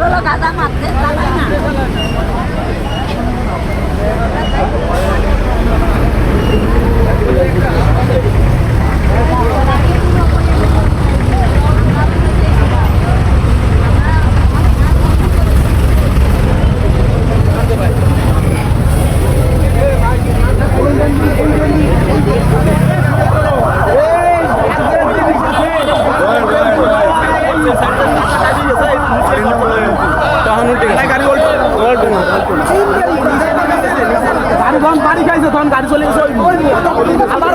হলো গাদা মারতে চালাই না গাড়ি যখন বাড়ি খাইছে তখন গাড়ি চলে গেছে ওই আবার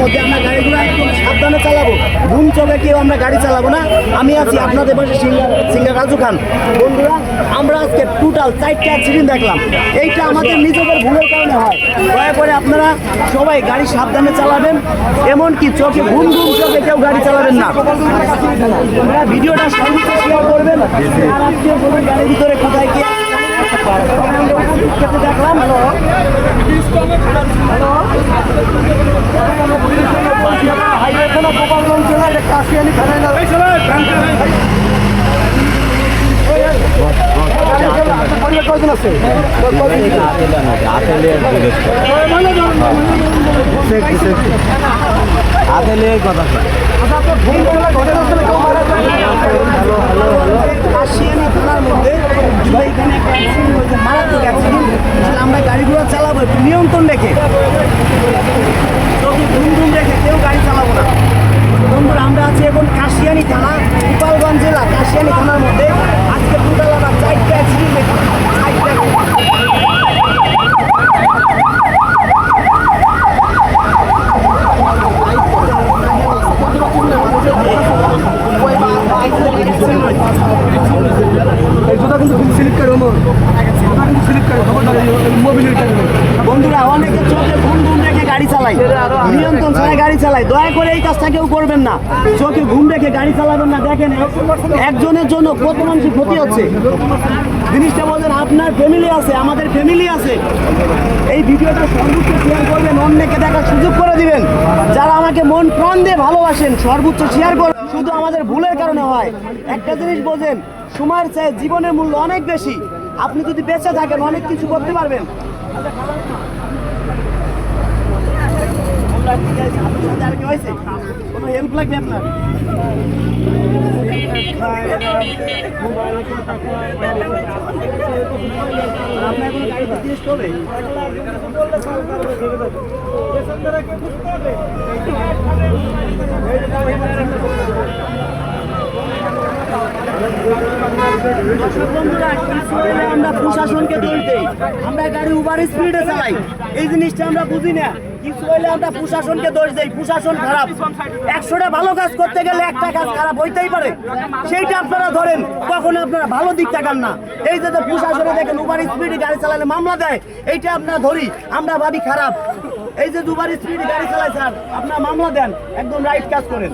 মধ্যে আমরা গাড়িগুলো সাবধানে চালাবো ঘুম চোখে কেউ আমরা গাড়ি চালাবো না আমি আছি আপনাদের পাশে সিঙ্গার রাজু খান আমরা আজকে টোটাল চারটা অ্যাক্সিডেন্ট দেখলাম এইটা আমাদের নিজেদের ভুলের কারণে দয়া করে আপনারা সবাই গাড়ি সাবধানে চালাবেন এমনকি চোখে ঘুম ঘুম চোখে কেউ গাড়ি চালাবেন না তোমরা ভিডিওটা শেয়ার করবেন গাড়ির ভিতরে কোথায় কি দেখলাম হ্যালো কাশিয়ানি কয়জন আছে কাশিয়ানি থানার মধ্যে ভাই এখানে আমরা গাড়িগুলো চালাবো নিয়ন্ত্রণ রেখে। ধুম রেখে কেউ গাড়ি চালাবো না বন্ধুরা আমরা আছি এখন কাশিয়ানি থানা গোপালগঞ্জ জেলা কাশিয়ানি থানার মধ্যে আজকে টোটাল আমরা চারটা অ্যাক্সিডেন্ট দেখলাম চারটা এই জুতা কিন্তু খুব স্লিপ করে ওমর জুতা কিন্তু স্লিপ করে খবরদার মোবিলের টাইমে বন্ধুরা অনেকে চোখে ঘুম ঘুম রেখে গাড়ি চালায় নিয়ন্ত্রণ ছাড়া গাড়ি চালায়। দয়া করে এই কাজটা কেউ করবেন না। চোখে ঘুম রেখে গাড়ি চালাবেন না। দেখেন, একজনের জন্য কত মানুষের ক্ষতি হচ্ছে। জিনিসটা বলছেন আপনার ফ্যামিলি আছে, আমাদের ফ্যামিলি আছে। এই ভিডিওটা সর্বোচ্চ শেয়ার করবেন, অন্যকে দেখার সুযোগ করে দিবেন। যারা আমাকে মন প্রাণ দিয়ে ভালোবাসেন, সর্বোচ্চ শেয়ার করবেন। শুধু আমাদের ভুলের কারণে হয়। একটা জিনিস বোঝেন, সময়ের চেয়ে জীবনের মূল্য অনেক বেশি। আপনি যদি বেঁচে থাকেন, অনেক কিছু করতে পারবেন। হয়েছে? কোনো help লাগবে আপনার? আমরা প্রশাসনকে দোষ আমরা গাড়ি উবার স্পিডে চালাই এই জিনিসটা আমরা বুঝি না কিছু হলে আমরা প্রশাসনকে দোষ দেই, প্রশাসন খারাপ। একশোটা ভালো কাজ করতে গেলে একটা কাজ খারাপ হইতেই পারে। সেইটা আপনারা ধরেন, কখনো আপনারা ভালো দিক তাকান না। এই যে প্রশাসনে দেখেন উবার স্পিডে গাড়ি চালালে মামলা দেয়, এইটা আপনারা ধরি, আমরা ভাবি খারাপ। এই যে দুবার স্পিডে গাড়ি চালায় স্যার, আপনারা মামলা দেন, একদম রাইট কাজ করেন।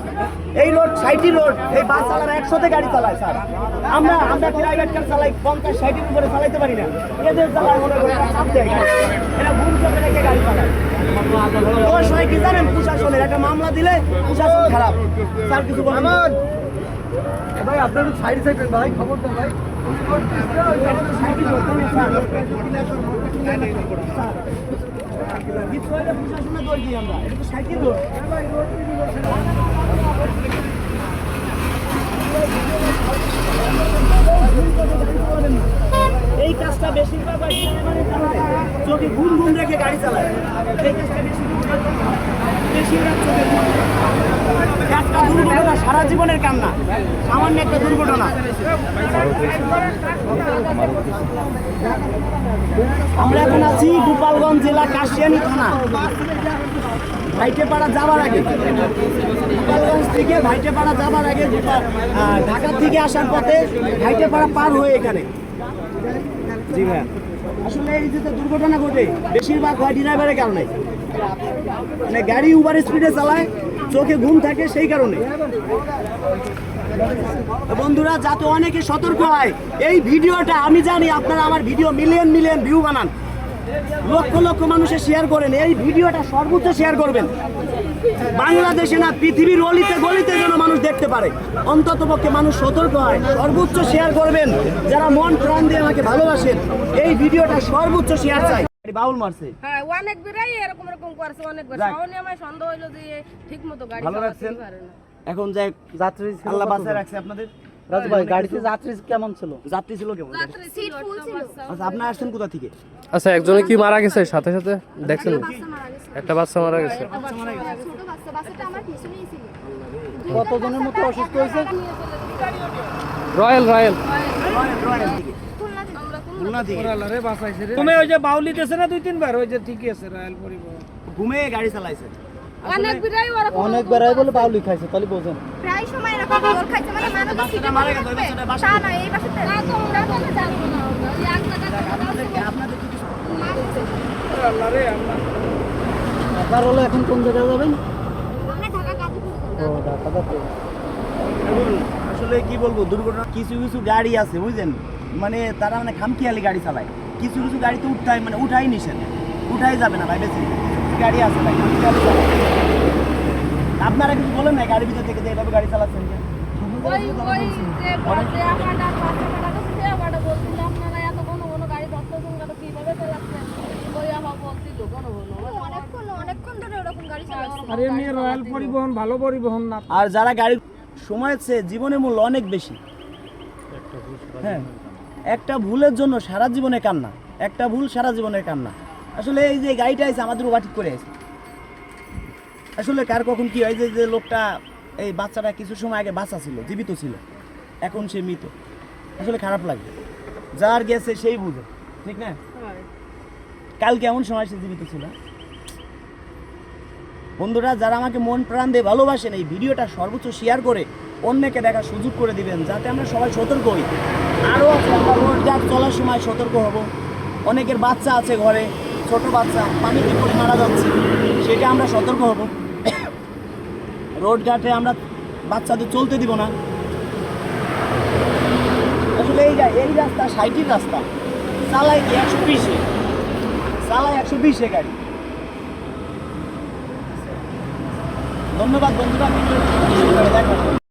এই রোড সাইটি রোড এই বাস চালানো একশোতে গাড়ি চালায় স্যার। আমরা আমরা প্রাইভেট কার চালাই, পঞ্চাশ ষাটের উপরে চালাইতে পারি না। এদের চালায় মনে করে চাপ ঘুম চোখে রেখে গাড়ি দোষ হয় কি জানেন প্রশাসনের একটা মামলা দিলে প্রশাসন খারাপ। স্যার কিছু বলেন। ভাই আপনার সাইড সাইড ভাই খবর দেন ভাই। কিছু দোষ দিই আমরা এটা তো সাইকেল রোড এই কাজটা বেশিরভাগ ঘুম ঘুম রেখে গাড়ি দুর্ঘটনা সারা জীবনের কান্না। সামান্য একটা দুর্ঘটনা। আমরা এখন আছি গোপালগঞ্জ জেলা কাশিয়ানি থানা। ভাইটেপাড়া যাওয়ার আগে গোপালগঞ্জ থেকে ভাইটেপাড়া যাবার আগে গোপা- আহ, ঢাকা থেকে আসার পথে ভাইটেপাড়া পার হয়ে এখানে। জি ভাইয়া। আসলে এই যে দুর্ঘটনা ঘটে বেশিরভাগ হয় ড্রাইভারের কারণে। মানে গাড়ি উবার স্পিডে চালায় চোখে ঘুম থাকে সেই কারণে। বন্ধুরা যাতে অনেকে সতর্ক হয় এই ভিডিওটা আমি জানি আপনারা আমার ভিডিও মিলিয়ন মিলিয়ন ভিউ বানান। লক্ষ লক্ষ মানুষে শেয়ার করেন। এই ভিডিওটা সর্বোচ্চ শেয়ার করবেন। বাংলাদেশে না পৃথিবীর অলিতে গলিতে যেন মানুষ দেখতে পারে। অন্তত পক্ষে মানুষ সতর্ক হয়। সর্বোচ্চ শেয়ার করবেন। যারা মন প্রাণ দিয়ে আমাকে ভালোবাসেন এই ভিডিওটা সর্বোচ্চ শেয়ার চাই। বাউল মারছে। হ্যাঁ অনেক বেড়াই এরকম এরকম করছে অনেকবার যাক। আমার সন্দেহ হইল যে ঠিক গাড়ি ভালো রাখছেন? এখন যাই যাত্রী আল্লাহ? রাখছে আপনাদের। রাজু ভাই গাড়িতে যাত্রী কেমন ছিল? যাত্রী ছিল কেমন? আচ্ছা আপনার আসছেন কোথা থেকে? আচ্ছা একজনে কি মারা গেছে? সাথে সাথে দেখছেন একটা বাচ্চা মারা গেছে। কতজনের মতো অসুস্থ হয়েছে? রয়্যাল রয়্যাল তুমি ওই যে বাউলি দিয়েছে না দুই তিনবার? ওই যে ঠিকই আছে রয়্যাল পরিবহন। ঘুমে গাড়ি চালাইছে। অনেক ওরকম অনেক বলে বাউলি খাইছে তাহলে বোঝেন। প্রায় সময় এরকম খাইছে মানে মানুষ মারা গেছে, ওই তা না এই বাসাতে। না তো তাহলে জানব না। ওই এক আপনাদের কি আল্লাহ রে আল্লাহ। আপনার হলো এখন কোন জায়গায় যাবেন? আমরা ঢাকা গাজীপুর ও ঢাকা এখন আসলে কি বলব দুর্ঘটনা কিছু কিছু গাড়ি আছে বুঝলেন? মানে তারা মানে খামখেয়ালি গাড়ি চালায়। কিছু কিছু গাড়ি গাড়িতে উঠাই মানে উঠাই নিষেধ। উঠাই যাবে না ভাই বেশি। গাড়ি আছে ভাই খামখেয়ালি চালায়। আপনারা কিছু বলেন না গাড়ির ভিতর থেকে যে এভাবে গাড়ি চালাচ্ছেন যে? গাড়ি গাড়ি আর রয়্যাল পরিবহন ভালো পরিবহন না। আর যারা গাড়ি সময়ের চেয়ে জীবনের মূল্য অনেক বেশি। হ্যাঁ। একটা ভুলের জন্য সারা জীবনে কান্না। একটা ভুল সারা জীবনের কান্না। আসলে এই যে গাড়িটা আছে আমাদের ওবা ঠিক করে আছে আসলে কার কখন কি হয় যে যে লোকটা এই বাচ্চাটা কিছু সময় আগে বাচ্চা ছিল জীবিত ছিল। এখন সে মৃত। আসলে খারাপ লাগে। যার গেছে সেই বুঝে। ঠিক না? কাল কেমন সময় সে জীবিত ছিল? বন্ধুরা যারা আমাকে মন প্রাণ দিয়ে ভালোবাসেন এই ভিডিওটা সর্বোচ্চ শেয়ার করে অন্যকে দেখার সুযোগ করে দিবেন যাতে আমরা সবাই সতর্ক হই। আরও রোড চলার সময় সতর্ক হব। অনেকের বাচ্চা আছে ঘরে। ছোট বাচ্চা পানিতে পড়ে মারা যাচ্ছে? সেটা আমরা সতর্ক হব। রোড ঘাটে আমরা বাচ্চাদের চলতে দিব না। আসলে এই এই রাস্তা সাইটির রাস্তা। চালায় কি একশো বিশে? চালায় একশো বিশে গাড়ি। ধন্যবাদ বন্ধুরা জন্য।